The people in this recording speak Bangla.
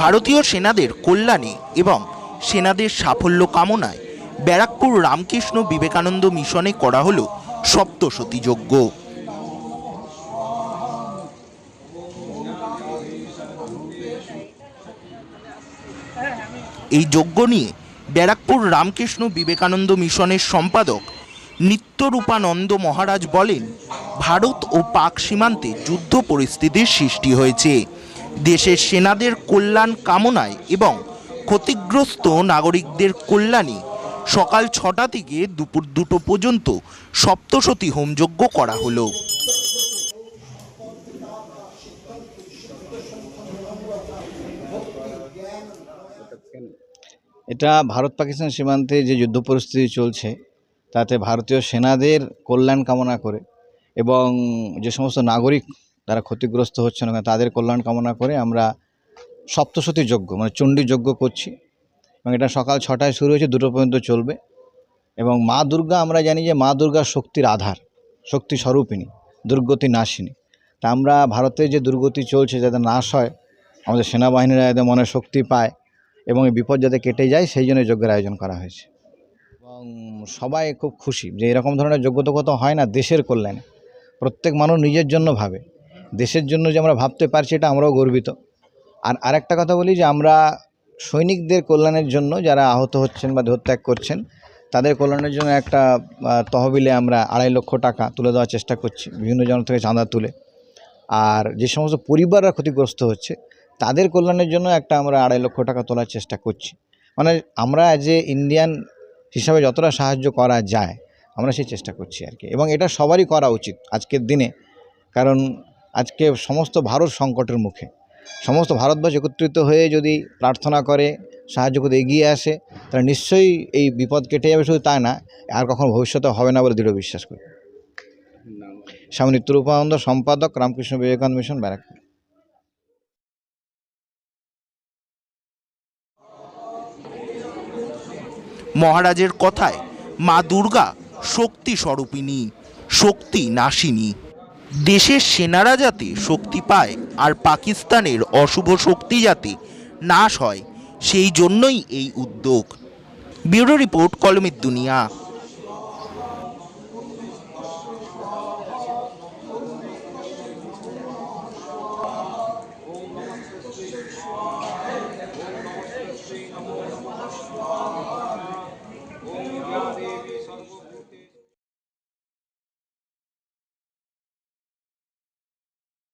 ভারতীয় সেনাদের কল্যাণে এবং সেনাদের সাফল্য কামনায় ব্যারাকপুর রামকৃষ্ণ বিবেকানন্দ মিশনে করা হলো সপ্তসতী যজ্ঞ। এই যজ্ঞ নিয়ে ব্যারাকপুর রামকৃষ্ণ বিবেকানন্দ মিশনের সম্পাদক নিত্যরূপানন্দ মহারাজ বলেন, ভারত ও পাক সীমান্তে যুদ্ধ পরিস্থিতির সৃষ্টি হয়েছে। দেশের সেনাদের কল্যাণ কামনায় এবং ক্ষতিগ্রস্ত নাগরিকদের কল্যাণে সকাল ছটা থেকে দুপুর দুটো পর্যন্ত সপ্তসতী হোমযজ্ঞ করা হলো। এটা ভারত পাকিস্তান সীমান্তে যে যুদ্ধ পরিস্থিতি চলছে, তাতে ভারতীয় সেনাদের কল্যাণ কামনা করে এবং যে সমস্ত নাগরিক তারা ক্ষতিগ্রস্ত হচ্ছে না তাদের কল্যাণ কামনা করে আমরা সপ্তশতী যজ্ঞ মানে চণ্ডী যজ্ঞ করছি। এবং এটা সকাল ছটায় শুরু হয়েছে, দুটো পর্যন্ত চলবে। এবং মা দুর্গা, আমরা জানি যে মা দুর্গা শক্তির আধার, শক্তি স্বরূপিণী, দুর্গতি নাশিনী। তা আমরা ভারতে যে দুর্গতি চলছে, যাতে নাশ হয়, আমাদের সেনাবাহিনীরা যাতে মনে শক্তি পায় এবং এই বিপদ যাতে কেটে যায়, সেই জন্য যজ্ঞের আয়োজন করা হয়েছে। এবং সবাই খুব খুশি যে এরকম ধরনের যোগ্যতা কত হয় না, দেশের কল্যাণে। প্রত্যেক মানুষ নিজের জন্য ভাবে। দেশের জন্য যে আমরা ভাবতে পারছি এটা আমরাও গর্বিত। আর আরেকটা কথা বলি যে আমরা সৈনিকদের কল্যাণের জন্য যারা আহত হচ্ছেন বা দেহত্যাগ করছেন, তাদের কল্যাণের জন্য একটা তহবিলে আমরা আড়াই লক্ষ টাকা তুলে দেওয়ার চেষ্টা করছি, বিভিন্ন জন থেকে চাঁদা তুলে। আর যে সমস্ত পরিবাররা ক্ষতিগ্রস্ত হচ্ছে, তাদের কল্যাণের জন্য একটা আমরা আড়াই লক্ষ টাকা তোলার চেষ্টা করছি। মানে আমরা এ ইন্ডিয়ান হিসাবে যতটা সাহায্য করা যায়, আমরা সেই চেষ্টা করছি আর কি। এবং এটা সবারই করা উচিত আজকের দিনে। কারণ আজকে সমস্ত ভারত সংকটের মুখে। সমস্ত ভারতবর্ষ একত্রিত হয়ে যদি প্রার্থনা করে, সাহায্য করতে এগিয়ে আসে, তাহলে নিশ্চয়ই এই বিপদ কেটে যাবে। শুধু তাই না, আর কখনো ভবিষ্যতে হবে না বলে দৃঢ় বিশ্বাস করি। স্বামী নিত্যরূপানন্দ, সম্পাদক রামকৃষ্ণ বিবেকানন্দ মিশন, ব্যারাকপুর। মহারাজের কথায় মা দুর্গা শক্তি স্বরূপিনী শক্তি নাশিনী। দেশের সেনারা যাতে শক্তি পায় আর পাকিস্তানের অশুভ শক্তি যাতে নাশ হয়, সেই জন্যই এই উদ্যোগ। ব্যুরো রিপোর্ট, কলমের দুনিয়া।